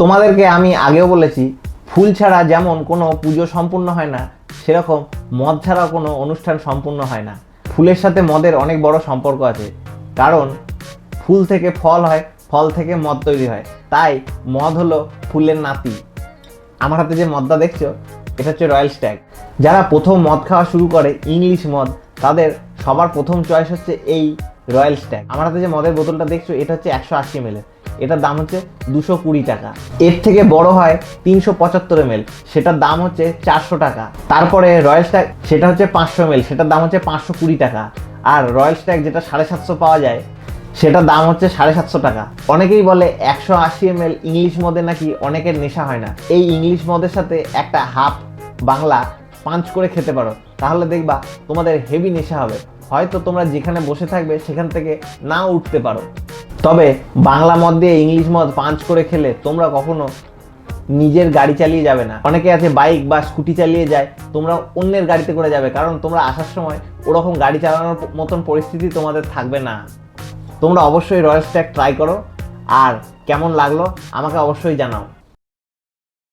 তোমাদেরকে আমি আগেও বলেছি, ফুল ছাড়া যেমন কোনো পুজো সম্পূর্ণ হয় না, সেরকম মদ ছাড়াও কোনো অনুষ্ঠান সম্পূর্ণ হয় না। ফুলের সাথে মদের অনেক বড় সম্পর্ক আছে, কারণ ফুল থেকে ফল হয়, ফল থেকে মদ তৈরি হয়। তাই মদ হলো ফুলের নাতি। আমার হাতে যে মদটা দেখছ, এটা হচ্ছে রয়্যাল স্ট্যাগ। যারা প্রথম মদ খাওয়া শুরু করে ইংলিশ মদ, তাদের সবার প্রথম চয়েস হচ্ছে এই রয়্যাল স্ট্যাগ আমার হাতে যে মদের বোতলটা দেখছ, এটা হচ্ছে একশো আশি এম এটার দাম হচ্ছে দুশো কুড়ি টাকা। এর থেকে বড় হয় তিনশো পঁচাত্তর এম সেটার দাম হচ্ছে চারশো টাকা। তারপরে রয়্যাল স্ট্যাগ সেটা হচ্ছে পাঁচশো এম সেটার দাম হচ্ছে পাঁচশো কুড়ি টাকা। আর রয়্যাল স্ট্যাগ যেটা সাড়ে সাতশো পাওয়া যায়, সেটার দাম হচ্ছে সাড়ে সাতশো টাকা। অনেকেই বলে একশো আশি এম ইংলিশ মদে নাকি অনেকের নেশা হয় না। এই ইংলিশ মদের সাথে একটা হাফ বাংলা পাঞ্চ করে খেতে পারো, তাহলে দেখবা তোমাদের হেভি নেশা হবে। হয়তো তোমরা যেখানে বসে থাকবে সেখান থেকে না উঠতে পারো। তবে বাংলা মদ দিয়ে ইংলিশ মদ পাঞ্চ করে খেলে তোমরা কখনো নিজের গাড়ি চালিয়ে যাবে না। অনেকে আছে বাইক বা স্কুটি চালিয়ে যায়, তোমরা অন্যের গাড়িতে করে যাবে, কারণ তোমরা আসার সময় ওরকম গাড়ি চালানোর মতন পরিস্থিতি তোমাদের থাকবে না। তোমরা অবশ্যই রয়্যাল স্ট্যাগ ট্রাই করো, আর কেমন লাগল আমাকে অবশ্যই জানাও।